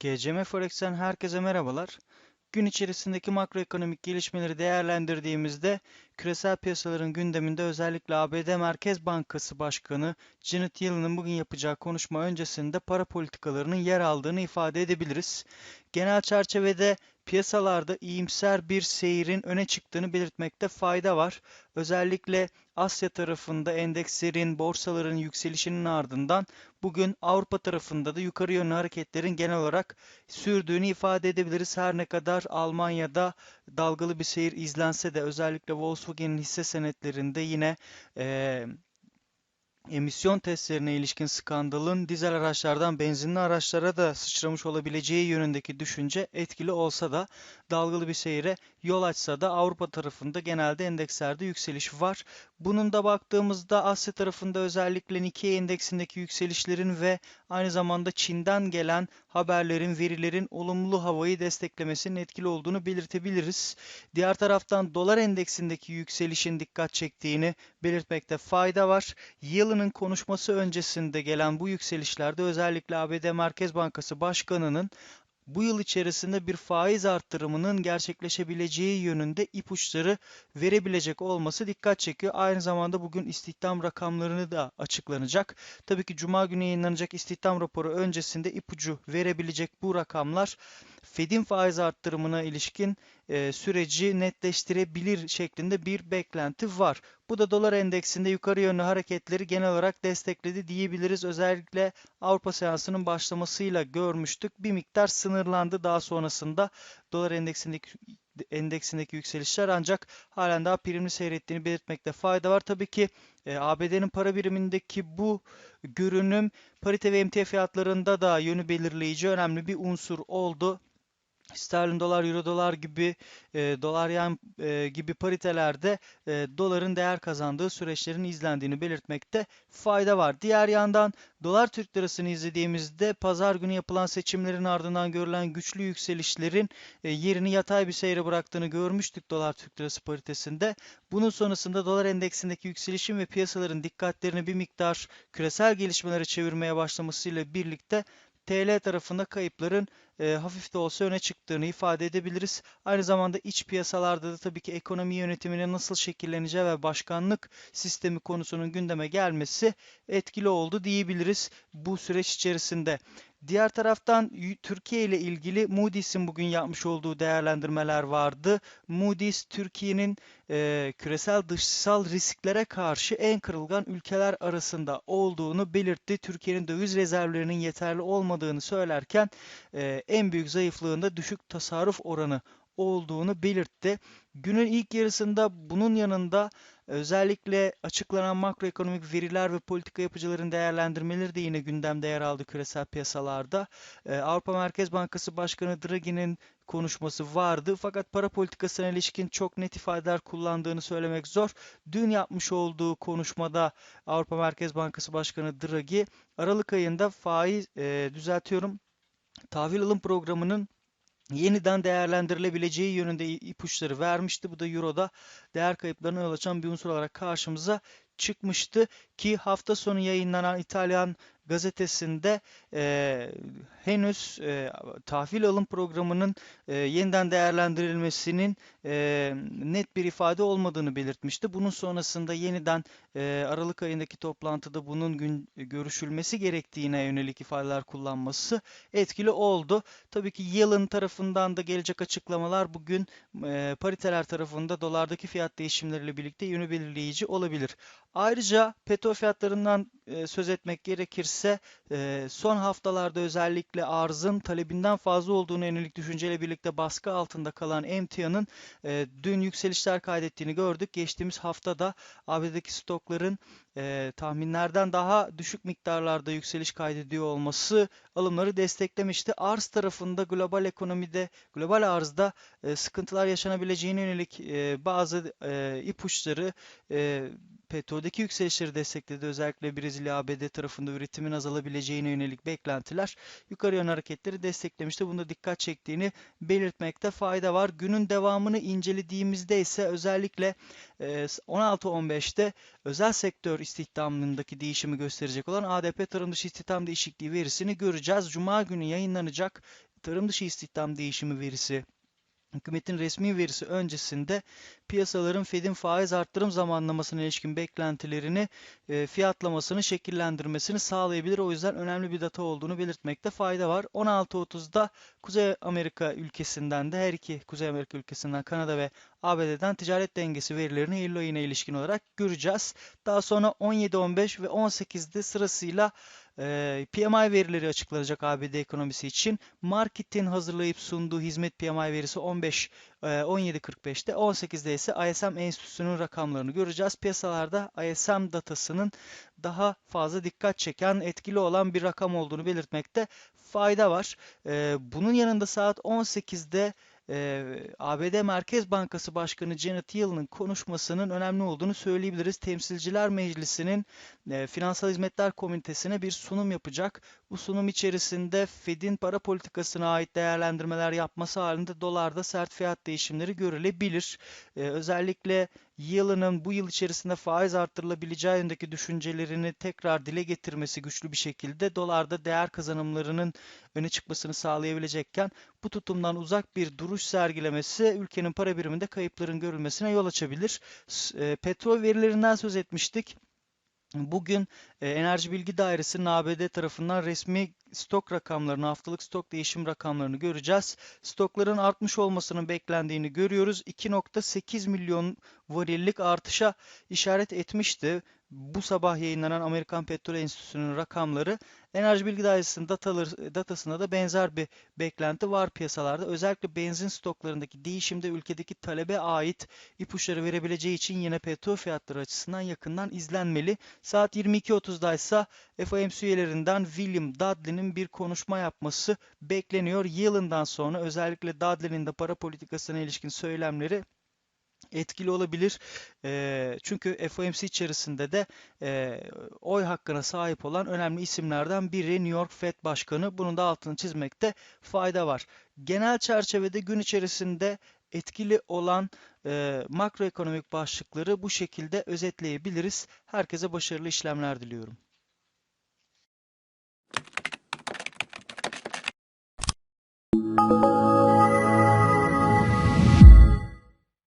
GCM Forex'ten herkese merhabalar. Gün içerisindeki makroekonomik gelişmeleri değerlendirdiğimizde küresel piyasaların gündeminde özellikle ABD Merkez Bankası Başkanı Janet Yellen'ın bugün yapacağı konuşma öncesinde para politikalarının yer aldığını ifade edebiliriz. Genel çerçevede piyasalarda iyimser bir seyrin öne çıktığını belirtmekte fayda var. Özellikle Asya tarafında endekslerin, borsaların yükselişinin ardından bugün Avrupa tarafında da yukarı yönlü hareketlerin genel olarak sürdüğünü ifade edebiliriz. Her ne kadar Almanya'da dalgalı bir seyir izlense de özellikle Volkswagen'in hisse senetlerinde yine e, emisyon testlerine ilişkin skandalın dizel araçlardan benzinli araçlara da sıçramış olabileceği yönündeki düşünce etkili olsa da dalgalı bir seyre yol açsa da Avrupa tarafında genelde endekslerde yükseliş var. Bunun da baktığımızda Asya tarafında özellikle Nikkei endeksindeki yükselişlerin ve aynı zamanda Çin'den gelen haberlerin, verilerin olumlu havayı desteklemesinin etkili olduğunu belirtebiliriz. Diğer taraftan dolar endeksindeki yükselişin dikkat çektiğini belirtmekte fayda var. Yılının konuşması öncesinde gelen bu yükselişlerde özellikle ABD Merkez Bankası Başkanı'nın bu yıl içerisinde bir faiz arttırımının gerçekleşebileceği yönünde ipuçları verebilecek olması dikkat çekiyor. Aynı zamanda bugün istihdam rakamlarını da açıklanacak. Tabii ki Cuma günü yayınlanacak istihdam raporu öncesinde ipucu verebilecek bu rakamlar Fed'in faiz arttırımına ilişkin e, süreci netleştirebilir şeklinde bir beklenti var. Bu da dolar endeksinde yukarı yönlü hareketleri genel olarak destekledi diyebiliriz. Özellikle Avrupa seansının başlamasıyla görmüştük. Bir miktar sınırlandı daha sonrasında dolar endeksindeki endeksindeki yükselişler ancak halen daha primli seyrettiğini belirtmekte fayda var. Tabii ki e, ABD'nin para birimindeki bu görünüm parite ve emtia fiyatlarında da yönü belirleyici önemli bir unsur oldu sterlin dolar, euro dolar gibi e, dolar yen e, gibi paritelerde e, doların değer kazandığı süreçlerin izlendiğini belirtmekte fayda var. Diğer yandan dolar Türk lirasını izlediğimizde pazar günü yapılan seçimlerin ardından görülen güçlü yükselişlerin e, yerini yatay bir seyre bıraktığını görmüştük dolar Türk lirası paritesinde. Bunun sonrasında dolar endeksindeki yükselişin ve piyasaların dikkatlerini bir miktar küresel gelişmelere çevirmeye başlamasıyla birlikte TL tarafında kayıpların e, hafif de olsa öne çıktığını ifade edebiliriz. Aynı zamanda iç piyasalarda da tabii ki ekonomi yönetiminin nasıl şekilleneceği ve başkanlık sistemi konusunun gündeme gelmesi etkili oldu diyebiliriz bu süreç içerisinde. Diğer taraftan Türkiye ile ilgili Moody's'in bugün yapmış olduğu değerlendirmeler vardı. Moody's Türkiye'nin e, küresel dışsal risklere karşı en kırılgan ülkeler arasında olduğunu belirtti. Türkiye'nin döviz rezervlerinin yeterli olmadığını söylerken e, en büyük zayıflığında düşük tasarruf oranı olduğunu belirtti. Günün ilk yarısında bunun yanında özellikle açıklanan makroekonomik veriler ve politika yapıcıların değerlendirmeleri de yine gündemde yer aldı küresel piyasalarda. Ee, Avrupa Merkez Bankası Başkanı Draghi'nin konuşması vardı fakat para politikasına ilişkin çok net ifadeler kullandığını söylemek zor. Dün yapmış olduğu konuşmada Avrupa Merkez Bankası Başkanı Draghi Aralık ayında faiz e, düzeltiyorum tahvil alım programının yeniden değerlendirilebileceği yönünde ipuçları vermişti. Bu da Euro'da değer kayıplarına yol açan bir unsur olarak karşımıza çıkmıştı ki hafta sonu yayınlanan İtalyan gazetesinde e, henüz e, tahvil alım programının e, yeniden değerlendirilmesinin e, net bir ifade olmadığını belirtmişti. Bunun sonrasında yeniden e, Aralık ayındaki toplantıda bunun gün görüşülmesi gerektiğine yönelik ifadeler kullanması etkili oldu. Tabii ki Yellen tarafından da gelecek açıklamalar bugün e, pariteler tarafında dolardaki fiyat değişimleriyle birlikte yönü belirleyici olabilir. Ayrıca petrol fiyatlarından e, söz etmek gerekirse e, son haftalarda özellikle arzın talebinden fazla olduğunu yönelik düşünceyle birlikte baskı altında kalan emtianın e, dün yükselişler kaydettiğini gördük. Geçtiğimiz haftada ABD'deki stokların tahminlerden daha düşük miktarlarda yükseliş kaydediyor olması alımları desteklemişti. Arz tarafında global ekonomide, global arzda sıkıntılar yaşanabileceğine yönelik bazı ipuçları Petroldeki yükselişleri destekledi. Özellikle Brezilya, ABD tarafında üretimin azalabileceğine yönelik beklentiler yukarı yönlü hareketleri desteklemişti. Bunda dikkat çektiğini belirtmekte fayda var. Günün devamını incelediğimizde ise özellikle e, 16-15'te özel sektör istihdamındaki değişimi gösterecek olan ADP tarım dışı istihdam değişikliği verisini göreceğiz. Cuma günü yayınlanacak tarım dışı istihdam değişimi verisi Hükümetin resmi verisi öncesinde piyasaların Fed'in faiz arttırım zamanlamasına ilişkin beklentilerini e, fiyatlamasını şekillendirmesini sağlayabilir. O yüzden önemli bir data olduğunu belirtmekte fayda var. 16.30'da Kuzey Amerika ülkesinden de her iki Kuzey Amerika ülkesinden Kanada ve ABD'den ticaret dengesi verilerini Eylül ayına ilişkin olarak göreceğiz. Daha sonra 17-15 ve 18'de sırasıyla e, PMI verileri açıklanacak ABD ekonomisi için. Market'in hazırlayıp sunduğu hizmet PMI verisi 15 e, 17.45'te, 18'de ise ISM Enstitüsü'nün rakamlarını göreceğiz. Piyasalarda ISM datasının daha fazla dikkat çeken, etkili olan bir rakam olduğunu belirtmekte fayda var. E, bunun yanında saat 18'de e, ABD Merkez Bankası Başkanı Janet Yellen'ın konuşmasının önemli olduğunu söyleyebiliriz. Temsilciler Meclisi'nin e, Finansal Hizmetler Komitesi'ne bir sunum yapacak. Bu sunum içerisinde Fed'in para politikasına ait değerlendirmeler yapması halinde dolarda sert fiyat değişimleri görülebilir. E, özellikle Yellen'ın bu yıl içerisinde faiz arttırılabileceği yönündeki düşüncelerini tekrar dile getirmesi güçlü bir şekilde dolarda değer kazanımlarının öne çıkmasını sağlayabilecekken bu tutumdan uzak bir duruş sergilemesi ülkenin para biriminde kayıpların görülmesine yol açabilir. E, petrol verilerinden söz etmiştik. Bugün e, Enerji Bilgi Dairesi'nin ABD tarafından resmi stok rakamlarını, haftalık stok değişim rakamlarını göreceğiz. Stokların artmış olmasının beklendiğini görüyoruz. 2.8 milyon varillik artışa işaret etmişti bu sabah yayınlanan Amerikan Petrol Enstitüsü'nün rakamları Enerji Bilgi Dairesi'nin dataları, datasında da benzer bir beklenti var piyasalarda. Özellikle benzin stoklarındaki değişimde ülkedeki talebe ait ipuçları verebileceği için yine petrol fiyatları açısından yakından izlenmeli. Saat 22.30'da ise FOMC üyelerinden William Dudley'nin bir konuşma yapması bekleniyor. Yılından sonra özellikle Dudley'nin de para politikasına ilişkin söylemleri etkili olabilir. E, çünkü FOMC içerisinde de e, oy hakkına sahip olan önemli isimlerden biri New York Fed Başkanı. Bunun da altını çizmekte fayda var. Genel çerçevede gün içerisinde etkili olan e, makroekonomik başlıkları bu şekilde özetleyebiliriz. Herkese başarılı işlemler diliyorum.